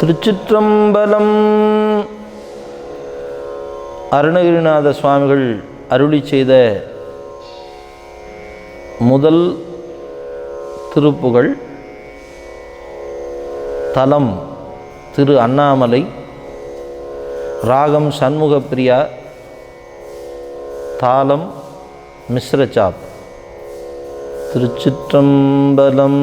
திருச்சிற்றம்பலம். அருணகிரிநாத சுவாமிகள் அருளி செய்த முதல் திருப்புகழ் தலம் திரு அண்ணாமலை ராகம் சண்முகப்பிரியா தாளம் மிஸ்ரச்சாப் திருச்சிற்றம்பலம்.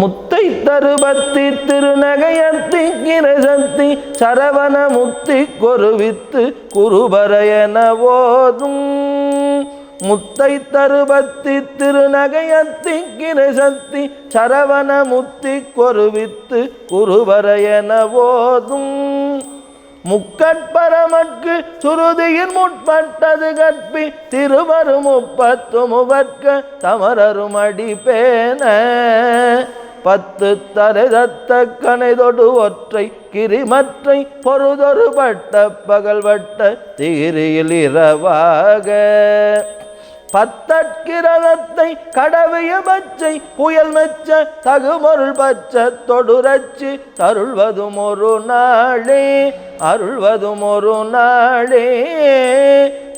முத்தை தருபத்தி திருநகையத்தி கிரசத்தி சரவண முத்தி கொருவித்து குருபரையன ஓதும் முத்தை தருபத்தி திருநகையத்தி கிரசத்தி சரவண முத்தி கொருவித்து குருபரையன ஓதும் முக்கட்பரமற்கு சுருதியின் முற்பட்டது கற்பி திருவரு முப்பத்து முவர்க்க தமரருமடி பேன பத்து தரைதத்த கனைதொடு ஒற்றை கிரிமற்றை பொறுதொரு பட்ட பகல்வட்ட தீரியில் இரவாக. பத்தற்கிரதத்தை கடவிய பச்சை புயல் மெச்ச தகுமருள் பச்ச தொடுரச்சு தருள்வதும் ஒரு நாளே அருள்வதும் ஒரு நாளே.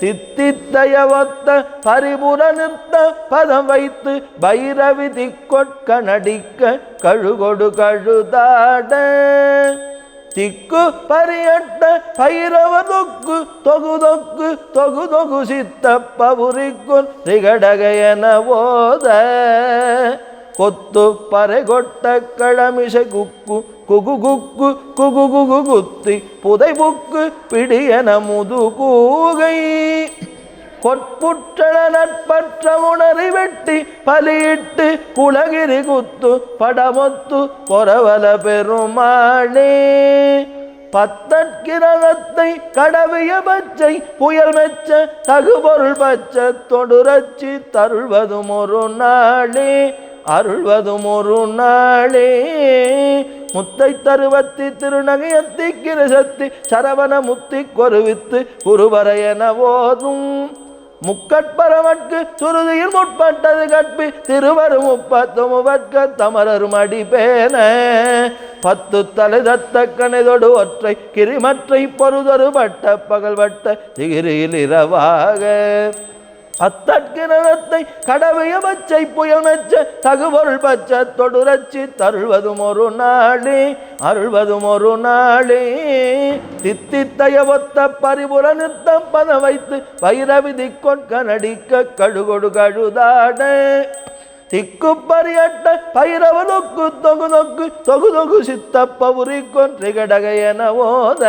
தித்தித்தயவத்த பரிபுர நிறுத்த பதம் வைத்து பைரவி திக்கொட்க நடிக்க கழுகொடு கழுதாட. திக்கு பரியட்ட பைரவ தொக்கு தொகு தொக்கு தொகு தொகு சித்த பவுரிக்குன் திகடகையன ஓத. கொத்து பறை கொட்ட கடமிச குக்கு குகு குக்கு குகு குகு குத்தி புதை புக்கு பிடியன முது கூகை கொட்புற்றள நட்பற்ற உணரி வெட்டி பலியிட்டு குலகிரி குத்து படமொத்து பொறவல பெருமானே. பத்தற்கிரதத்தை கடவிய பச்சை புயல் மெச்ச தகுபொருள் பச்ச தொடுரச்சி தருள்வதும் ஒரு நாளே அருள்வதும் ஒரு நாளே. முத்தை தருவத்தி திருநகையத்தி கிரசத்தி சரவண முத்தி கொருவித்து குருவரையன போதும் முக்கட்பரவற்கு சுருதியில் முற்பட்டது கற்பி திருவரு முப்பத்து முவற்க தமரரும் அடிபேன பத்து தலை தத்த கணைதொடு ஒற்றை கிரிமற்றை பொறுதொரு பட்ட பகல்வட்ட திகிரியில் இரவாக. அத்தற்கிரதத்தை கடவைய பச்சை புயல் மெச்ச தகுபொருள் பச்ச தொடுரச்சி தருள்வதும் ஒரு நாளே அருள்வதும் ஒரு நாளே. தித்தித்தய ஒத்த பரிபுர நிறுத்தம் பத வைத்து வைரவி கொட்க நடிக்க கழுகொடு கழுதாட. திக்கு பரியட்ட பைரவ நொக்கு தொகு நொக்கு தொகு தொகு சித்தப்ப உரிக்கொன்று கடக என ஓத.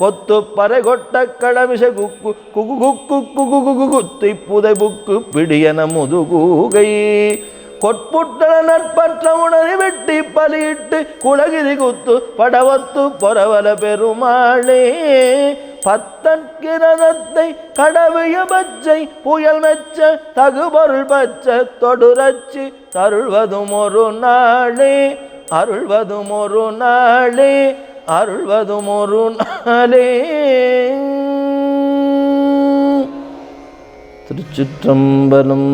கொத்து பறை கொட்ட கடமிச குக்கு குகு குக்கு குகு குகு குத்தி புதை புக்கு பிடியன முதுகூகை. கொட்புட்டன நற்பற்ற உணரி வெட்டி பலியிட்டு குலகிரி குத்து படவத்து பொறவல பெருமாளே. பத்தற்கிரதத்தை கடவுய பச்சை புயல் மெச்ச தகுபொருள் பச்ச தொடுரச்சி தருள்வதும் ஒரு நாளே அருள்வதும் ஒரு நாளே அருள்வதும் ஒரு நாளே. திருச்சிற்றம்பலம்